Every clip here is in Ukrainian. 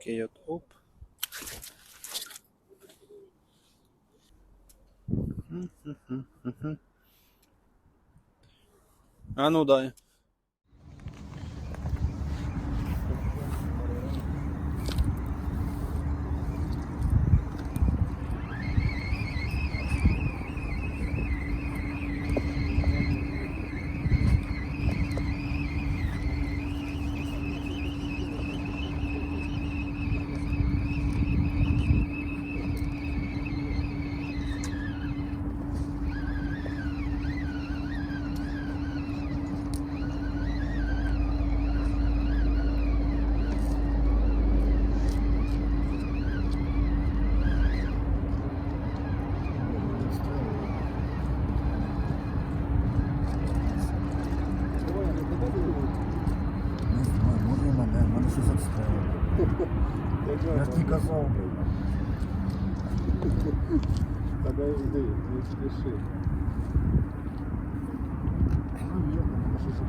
такий от оп. А ну дай. Не знаю, може і мене, мене щось обстрелило. Я ж не казав, блин. Тогда иди, не спеши. Ну, я мене щось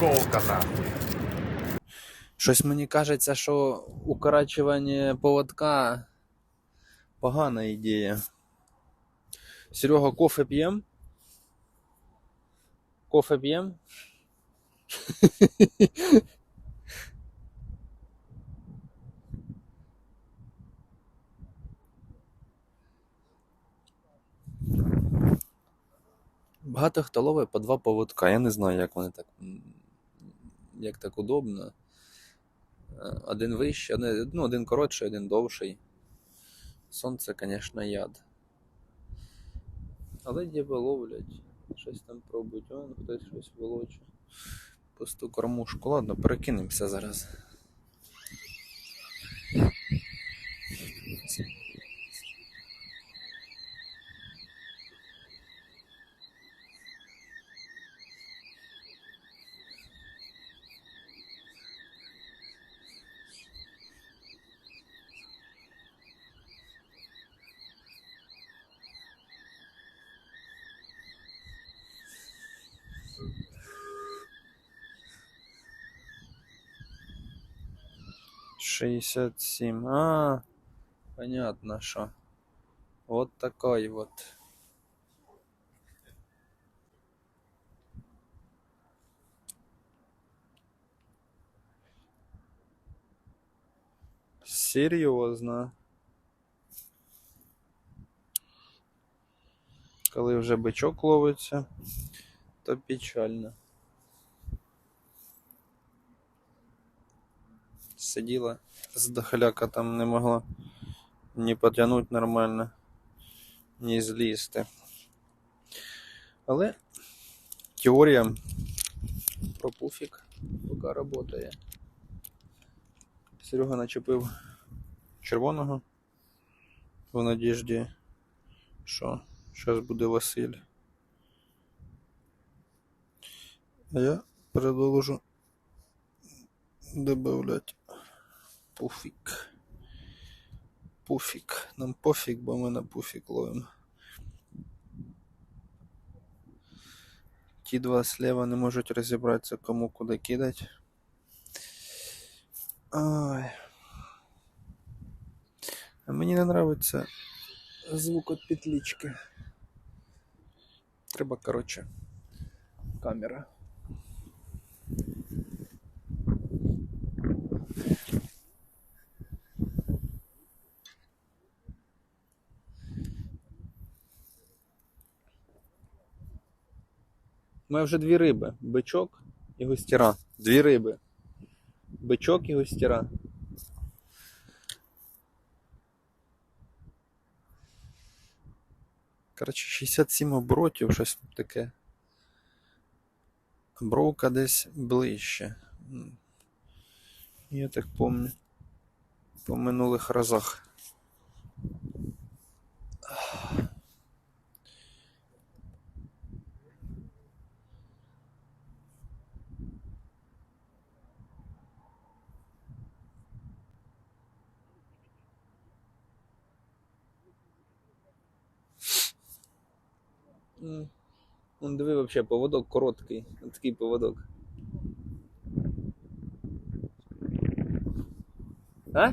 Нахуй. Щось мені кажеться, що укорачування поводка погана ідея. Серега, кофе п'єм? Кофе п'єм? Багато хто ловить по два поводка. Я не знаю, як вони так. Як так удобно. Е, Один вищий, один, ну, один коротший, один довший. Сонце, звісно, яд. Але діби ловлять. Щось там пробують. Вон хтось щось волоче. Пусту кормушку. Ладно, перекинемося зараз. Шестьдесят семь. А, понятно, что. Вот такой вот. Серьезно. Коли вже бичок ловиться, то печально. Сиділа здохляка там не могла ні потягнути нормально, ні злізти. Але теорія про пуфік поки працює. Серега начепив червоного в надіжді, що зараз буде Василь. А я продовжу добавлять пуфік. Пуфік. Нам пофіг, бо ми на пуфік ловимо. Ті два слева не можуть розібратися, кому куди кидати. Ой. А мені не нравиться звук від петлички. Треба, коротше, камера. У мене вже дві риби. Бичок і густіра. Дві риби. Бичок і густіра. Коротше, 67 оборотів, щось таке. Бровка десь ближче. Я так помню. По минулих разах. Он диви вообще поводок короткий. Такий поводок. А?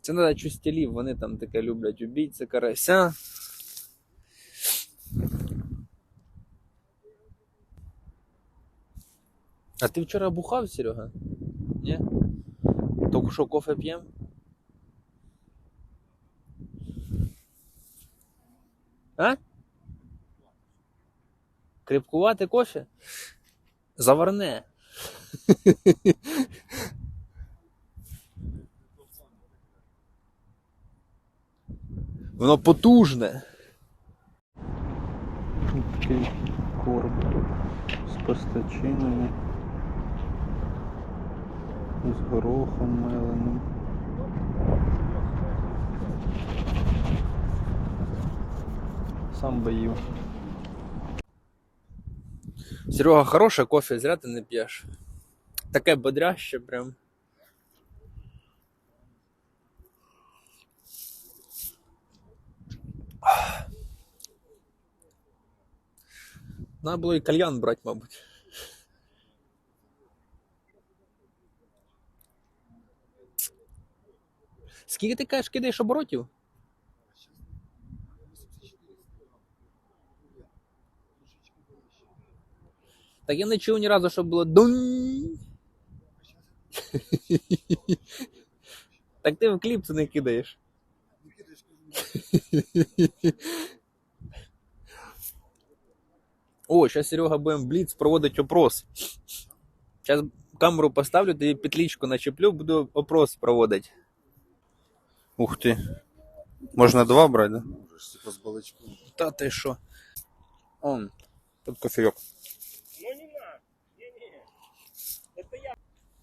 Це треба чустілів, вони там таке люблять убійця карася. А ти вчора бухав, Серега? Ні? Тільки що кофе п'єм? А? Крепкувати кофе? Заварне. Воно потужне. Такий корм з постачинами. З горохом меленим. Сам би. Серега, хороше кофе, зря ти не п'єш. Таке бодряще прям. Надо було і кальян брати, мабуть. Скільки ти кажеш, кидаєш оборотів? Так я не чув ні разу, щоб було дунь. Так ти в кліп це не кидаєш. О, зараз Серега будемо бліц проводить опрос. Зараз камеру поставлю, тобі петличку начеплю, буду опрос проводити. Ух ти. Можна два брати, да? Можеш типа з балачком. Та ти що? Он, тут кофейок.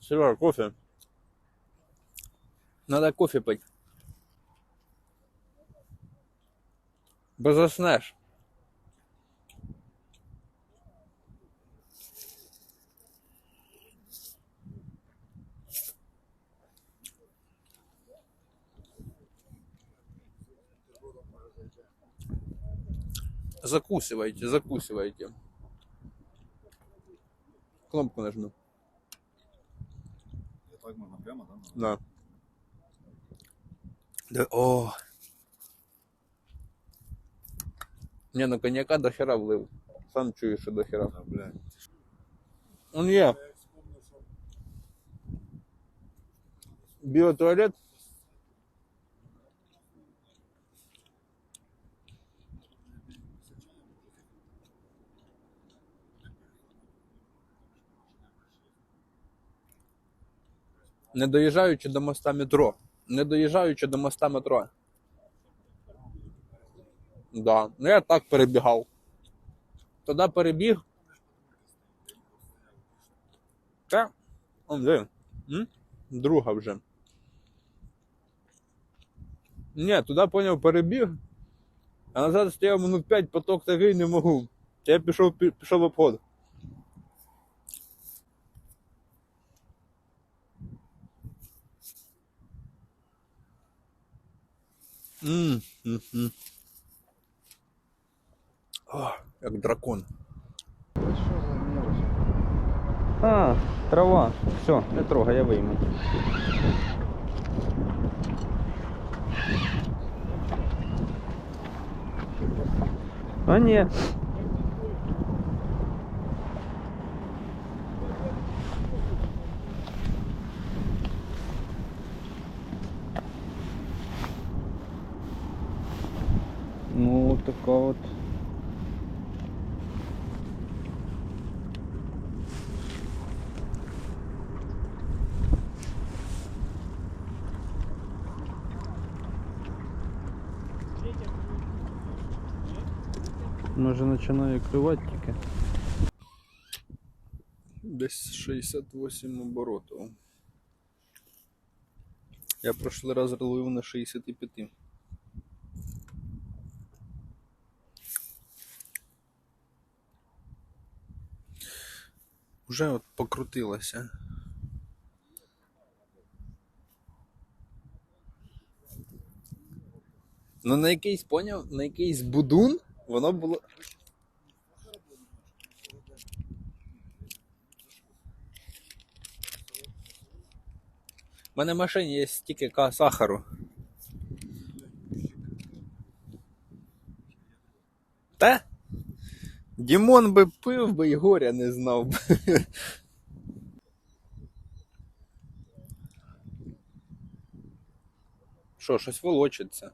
Серега, кофе. Надо кофе пить. Бо заснеш. Закусывайте, закусывайте. Кнопку нажму. Можна прямо, да? Да. Да, о. Не, ну коньяка до хера влив. Сам чую, що до хера. Да, блядь. Он є. Біотуалет. Не доїжджаючи до моста метро. Не доїжджаючи до моста метро. Да. Ну я так перебігав. Тоді перебіг. Та. Он? М? Друга вже. Ні, туди поняв, перебіг. А назад стояв минут 5, поток такий не можу. Я пішов, пішов в обход. М, м, м. О, як дракон. А, трава. Все, не трогай, я вийму. А ні. Ну, от. Може починає клювати тільки. Десь 68 оборотів. Я прошлий раз ловив на 65. Уже от покрутилося. Ну на якийсь поняв, на якийсь будун воно було. У мене в машині є стільки сахару. Та? Дімон би пив би і горя не знав би. Що, щось волочиться.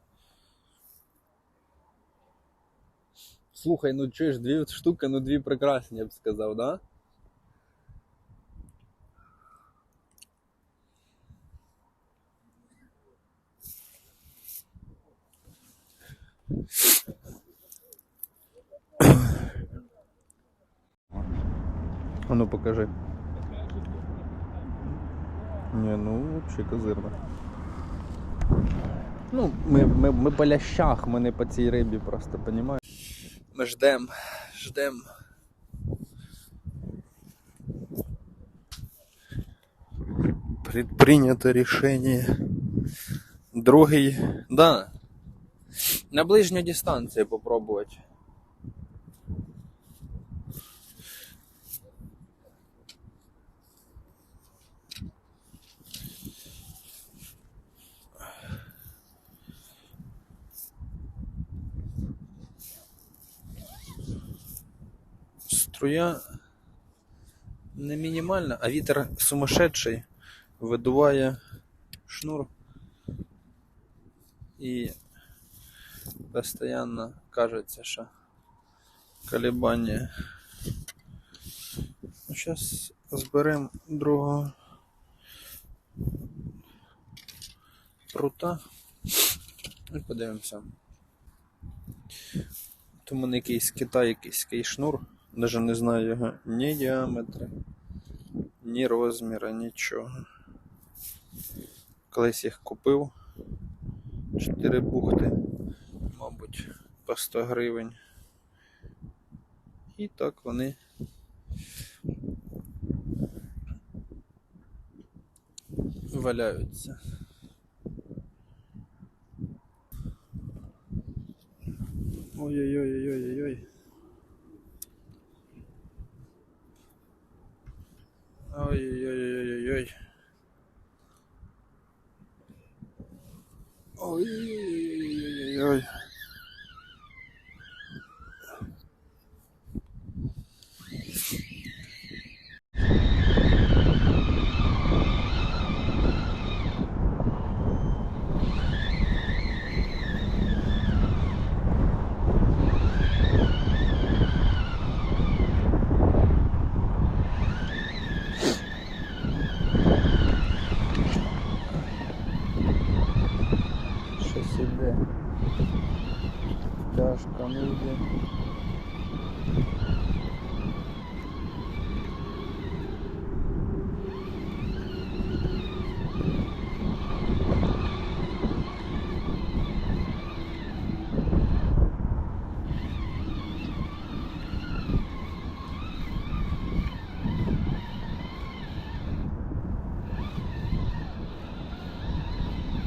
Слухай, ну чуєш, дві штуки, ну дві прекрасні, я б сказав, да? А ну покажи. Не, ну вообще козирно. Ну, ми, ми, ми по лящах, ми не по цій рибі просто, понімаєш? Ми ждем, ждем. Предпринято рішення. Другий. Да. На ближню дистанцію попробувати. Струя не мінімальна, а вітер сумасшедший видуває шнур і постоянно кажеться, що колебання. Зараз зберемо другого прута і подивимося. Тут у мене якийсь Китай, якийсь шнур. Даже не знаю його ні діаметри, ні розміра, нічого. Колись їх купив. Чотири бухти, мабуть, по 100 гривень. І так вони валяються. Ой-ой-ой-ой-ой-ой. ওই Не йде.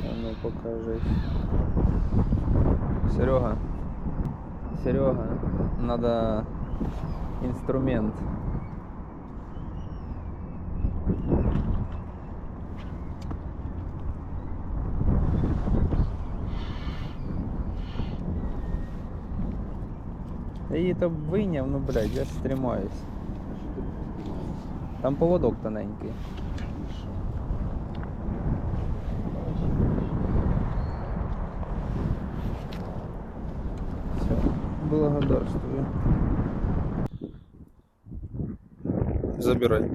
А ну покажи. Серега. Серега, надо инструмент. Я її то вийняв, ну блядь, я стримаюсь. Там поводок тоненький. благодарствую. Забирай.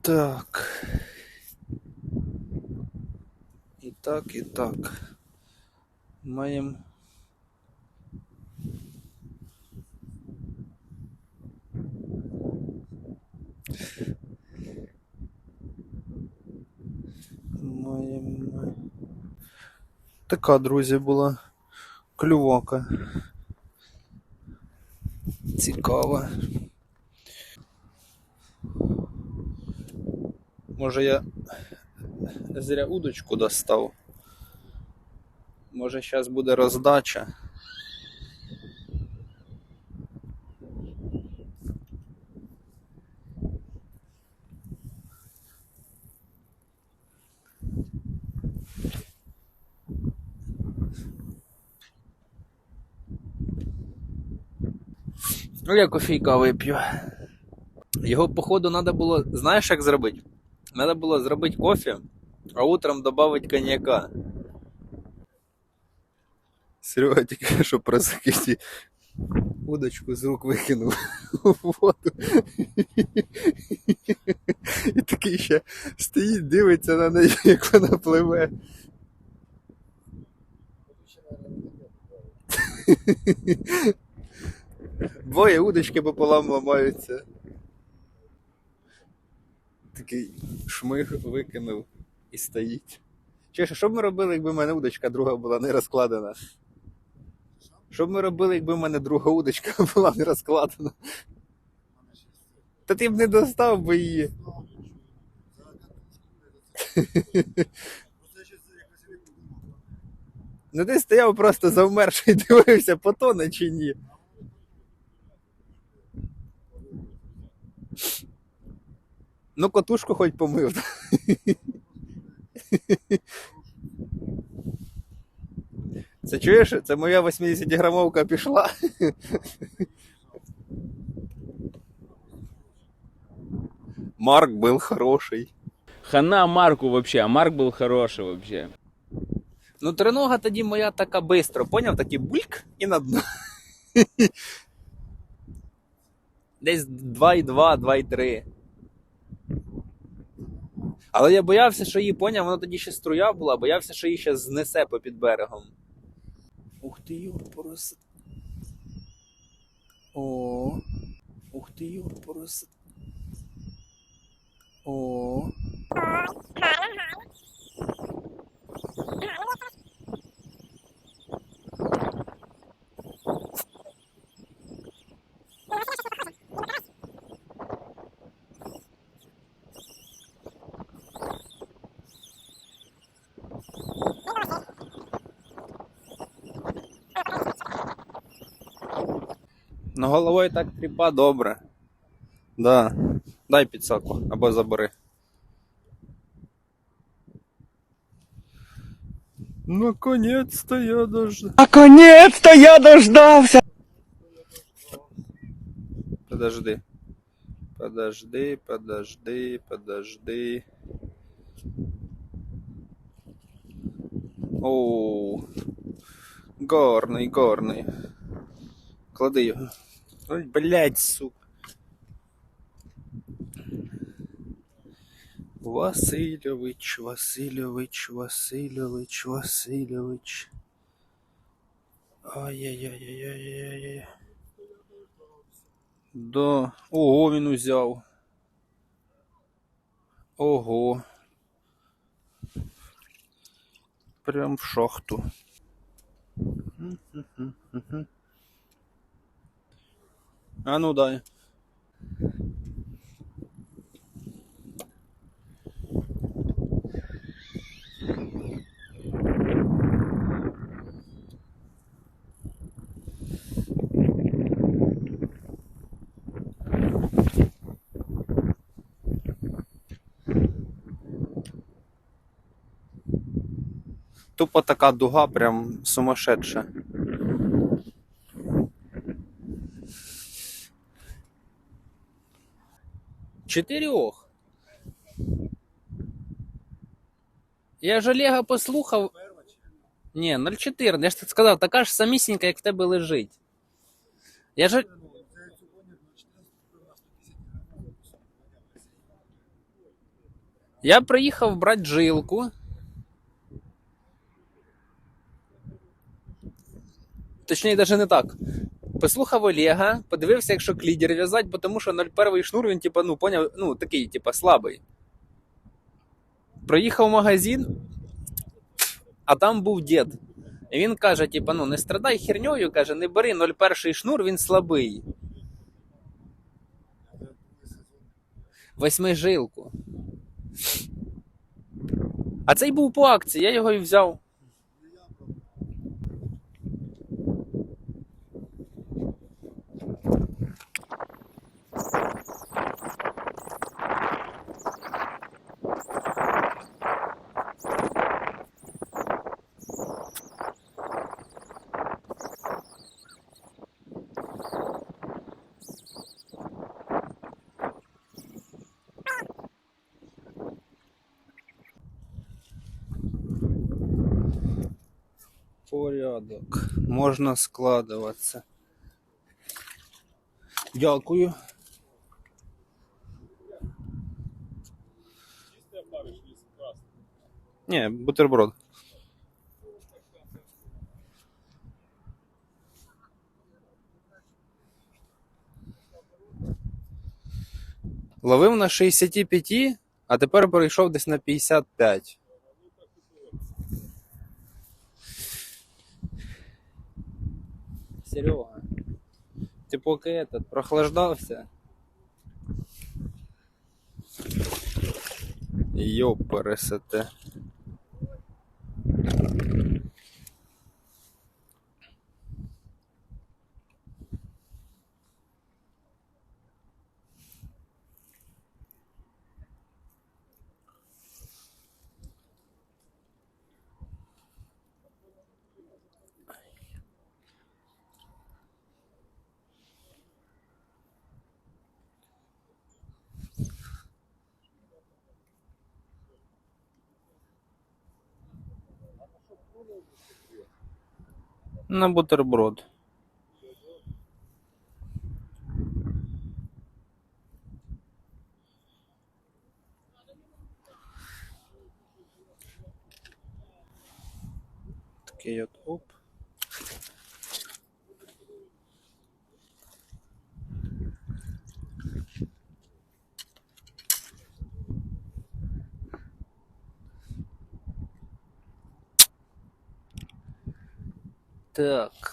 Так. І так, і так. Маємо. Така, друзі, була клювака. Цікава. Може я зря удочку достав. Може зараз буде роздача. Ну, я кофійка вип'ю. Його, походу, треба було, знаєш, як зробити? Треба було зробити кофе, а утром додати коньяка. Серега тільки що про закиті удочку з рук викинув у воду. І такий ще стоїть, дивиться на неї, як вона пливе. Двоє удочки пополам ламаються. Такий шмиг викинув і стоїть. Чи що б ми робили, якби в мене удочка друга була не розкладена? Що б ми робили, якби в мене друга удочка була не розкладена? Та ти б не достав би її. Ну ти стояв просто завмерший дивився, потоне чи ні. Ну, котушку хоч помив. Це чуєш? Це моя 80-грамовка пішла. Марк був хороший. Хана Марку вообще, а Марк был хороший вообще. Ну, тренога тоді моя така бистро, поняв? Такий бульк і на дно. Десь 2,2, 2,3. Але я боявся, що її поняв, воно тоді ще струя була, боявся, що її ще знесе попід берегом. Ух ти, Юрпорос. О. Ух ти, Юрпорос. О. Ну, головою так тріпа добре. Да. Дай підсаку або забери. Наконец-то я дождался. Наконец-то я дождался! Подожди. Подожди, подожди, подожди. Оу. Горний, горний. Клади його. Ой, блядь, сука. Васильович, Васильович, Васильович, Васильович. Ай-яй-яй-яй-яй-яй. Да. Ого, він узяв. Ого. Прям в шахту. А ну дай. Тупо така дуга, прям сумасшедша. Чотирьох. Я ж Олега послухав. Ні, 0,4. Я ж так сказав, така ж самісінька, як в тебе лежить. Я ж. Я приїхав брати жилку. Точніше, навіть не так. Послухав Олега, подивився, якщо клідер в'язати, тому що 01 шнур, він, типа, ну, поняв, ну, такий, типа, слабий. Проїхав в магазин, а там був дід. І він каже: типа, ну, не страдай херньою, каже, не бери 01 шнур, він слабий. Восьмижилку. А цей був по акції, я його і взяв. Порядок. Можна складуватися. Дякую. Ні, бутерброд. Ловив на 65, а тепер перейшов десь на 55. Серега, ты пока этот прохлаждался? Ёпарасоте. На бутерброд. Такий от оп. Так.